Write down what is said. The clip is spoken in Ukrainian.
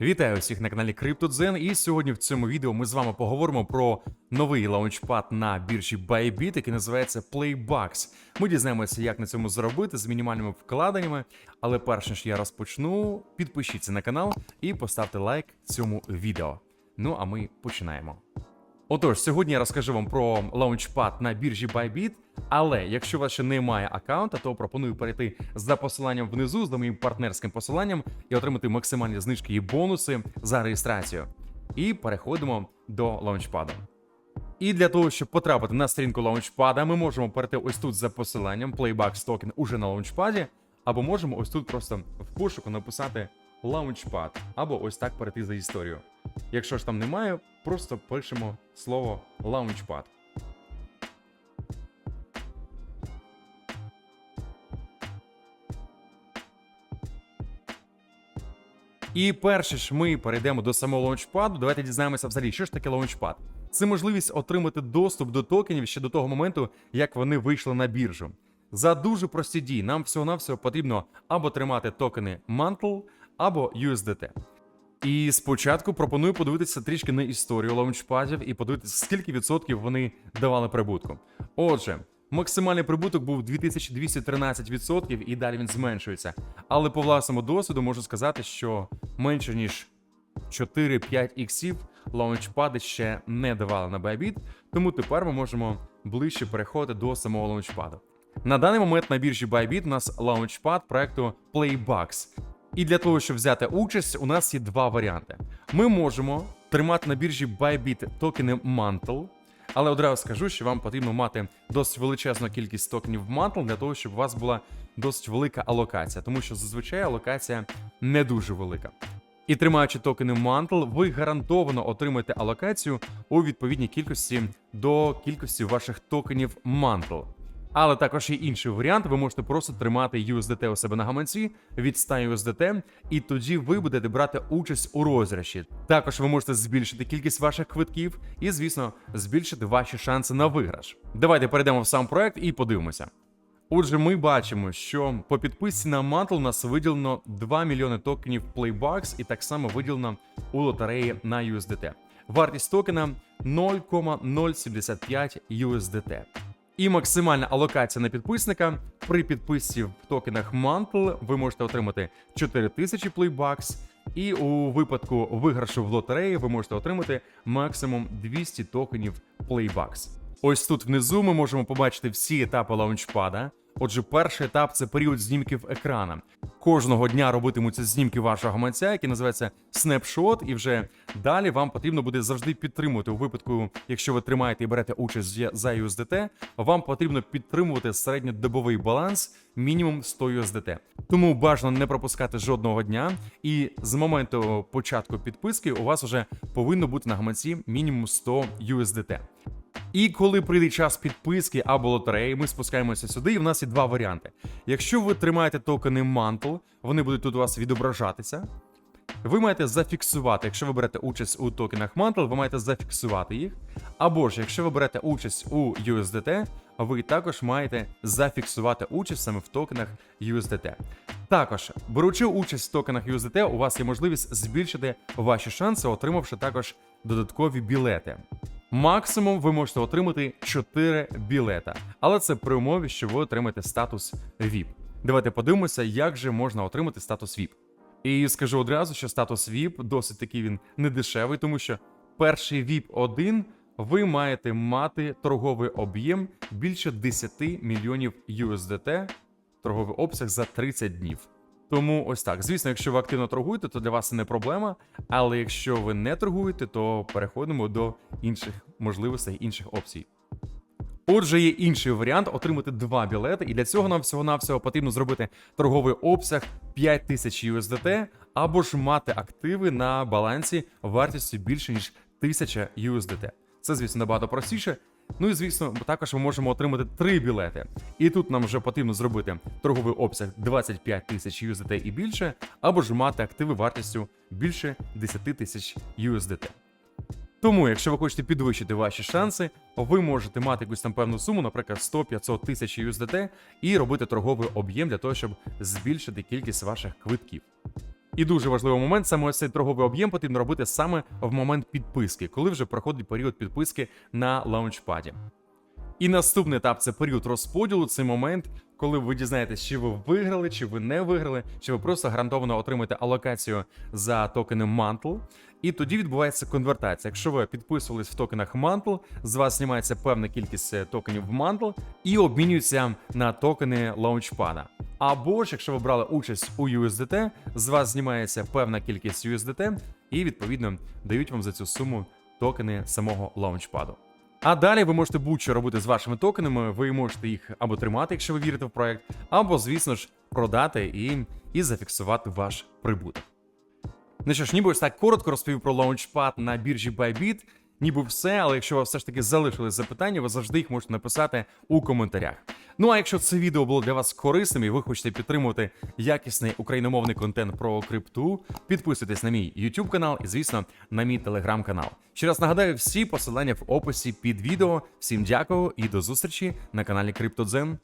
Вітаю всіх на каналі CryptoZen і сьогодні в цьому відео ми з вами поговоримо про новий лаунчпад на біржі Bybit, який називається Playbucks. Ми дізнаємося, як на цьому заробити з мінімальними вкладеннями. Але перш ніж я розпочну, підпишіться на канал і поставте лайк цьому відео. Ну а ми починаємо. Отож, сьогодні я розкажу вам про лаунчпад на біржі Bybit, але якщо у вас ще немає аккаунта, то пропоную перейти за посиланням внизу з моїм партнерським посиланням і отримати максимальні знижки і бонуси за реєстрацію. І переходимо до лаунчпаду. І для того, щоб потрапити на сторінку лаунчпада, ми можемо перейти ось тут за посиланням Playbox токен уже на лаунчпаді, або можемо ось тут просто в пошуку написати лаунчпад, або ось так перейти за історію. Якщо ж там немає, просто пишемо слово лаунчпад. І перше ж ми перейдемо до самого лаунчпаду. Давайте дізнаємося взагалі, що ж таке лаунчпад. Це можливість отримати доступ до токенів ще до того моменту, як вони вийшли на біржу. За дуже прості дії нам всього-навсього потрібно або тримати токени Mantle, або USDT. І спочатку пропоную подивитися трішки на історію лаунчпадів і подивитися, скільки відсотків вони давали прибутку. Отже, максимальний прибуток був 2213% і далі він зменшується. Але по власному досвіду можу сказати, що менше ніж 4-5 іксів лаунчпади ще не давали на Bybit, тому тепер ми можемо ближче переходити до самого лаунчпаду. На даний момент на біржі Bybit у нас лаунчпад проекту Playbucks. І для того, щоб взяти участь, у нас є два варіанти. Ми можемо тримати на біржі Bybit токени Mantle, але одразу скажу, що вам потрібно мати досить величезну кількість токенів Mantle для того, щоб у вас була досить велика алокація, тому що зазвичай алокація не дуже велика. І тримаючи токени Mantle, ви гарантовано отримаєте алокацію у відповідній кількості до кількості ваших токенів Mantle. Але також є інший варіант. Ви можете просто тримати USDT у себе на гаманці від 100 USDT, і тоді ви будете брати участь у розіграші. Також ви можете збільшити кількість ваших квитків і, звісно, збільшити ваші шанси на виграш. Давайте перейдемо в сам проект і подивимося. Отже, ми бачимо, що по підписці на Mantle у нас виділено 2 мільйони токенів Playbucks і так само виділено у лотереї на USDT. Вартість токена 0,075 USDT. І максимальна алокація на підписника при підписці в токенах Mantle ви можете отримати 4000 плейбакс. і у випадку виграшу в лотереї ви можете отримати максимум 200 токенів плейбакс. Ось тут внизу ми можемо побачити всі етапи лаунчпада. Отже, перший етап це період знімків екрана. Кожного дня робитимуться знімки вашого гаманця, який називається снапшот, і вже далі вам потрібно буде завжди підтримувати у випадку, якщо ви тримаєте і берете участь за USDT, вам потрібно підтримувати середньодобовий баланс мінімум 100 USDT. Тому бажано не пропускати жодного дня, і з моменту початку підписки у вас вже повинно бути на гаманці мінімум 100 USDT. І коли прийде час підписки або лотереї, ми спускаємося сюди, і в нас є два варіанти. Якщо ви тримаєте токени Mantle, вони будуть тут у вас відображатися. Ви маєте зафіксувати, якщо ви берете участь у токенах Mantle, ви маєте зафіксувати їх. Або ж, якщо ви берете участь у USDT, ви також маєте зафіксувати участь саме в токенах USDT. Також, беручи участь в токенах USDT, у вас є можливість збільшити ваші шанси, отримавши також додаткові білети. Максимум ви можете отримати 4 білета, але це при умові, що ви отримаєте статус VIP. Давайте подивимося, як же можна отримати статус VIP. І скажу одразу, що статус VIP досить таки він не дешевий, тому що перший VIP 1 ви маєте мати торговий об'єм більше 10 мільйонів USDT, торговий обсяг за 30 днів. Тому ось так. Звісно, якщо ви активно торгуєте, то для вас це не проблема. Але якщо ви не торгуєте, то переходимо до інших можливостей, інших опцій. Отже, є інший варіант отримати два білети, і для цього нам всього-навсього потрібно зробити торговий обсяг 5000 USDT, або ж мати активи на балансі вартістю більше ніж 1000 USDT. Це, звісно, набагато простіше. Ну і звісно, також ми можемо отримати три білети. І тут нам вже потрібно зробити торговий обсяг 25 тисяч USDT і більше, або ж мати активи вартістю більше 10 тисяч USDT. Тому, якщо ви хочете підвищити ваші шанси, ви можете мати якусь там певну суму, наприклад, 100-500 тисяч USDT, і робити торговий об'єм для того, щоб збільшити кількість ваших квитків. І дуже важливий момент, саме цей торговий об'єм потрібно робити саме в момент підписки, коли вже проходить період підписки на лаунчпаді. І наступний етап це період розподілу. Це момент, коли ви дізнаєтесь, чи ви виграли, чи ви не виграли, чи ви просто гарантовано отримаєте алокацію за токени Mantle. І тоді відбувається конвертація. Якщо ви підписувались в токенах Mantle, з вас знімається певна кількість е, токенів в Mantle і обмінюється на токени Launchpad. Або ж, якщо ви брали участь у USDT, з вас знімається певна кількість USDT, і відповідно дають вам за цю суму токени самого Launchpad. А далі ви можете будь-що робити з вашими токенами. Ви можете їх або тримати, якщо ви вірите в проект, або, звісно ж, продати і, і зафіксувати ваш прибуток. Ну що ж, ніби ось так коротко розповів про лаунчпад на біржі Bybit. Ніби все, але якщо у вас все ж таки залишились запитання, ви завжди їх можете написати у коментарях. Ну а якщо це відео було для вас корисним і ви хочете підтримувати якісний україномовний контент про крипту, підписуйтесь на мій YouTube канал і, звісно, на мій телеграм канал. Ще раз нагадаю, всі посилання в описі під відео. Всім дякую і до зустрічі на каналі CryptoZen.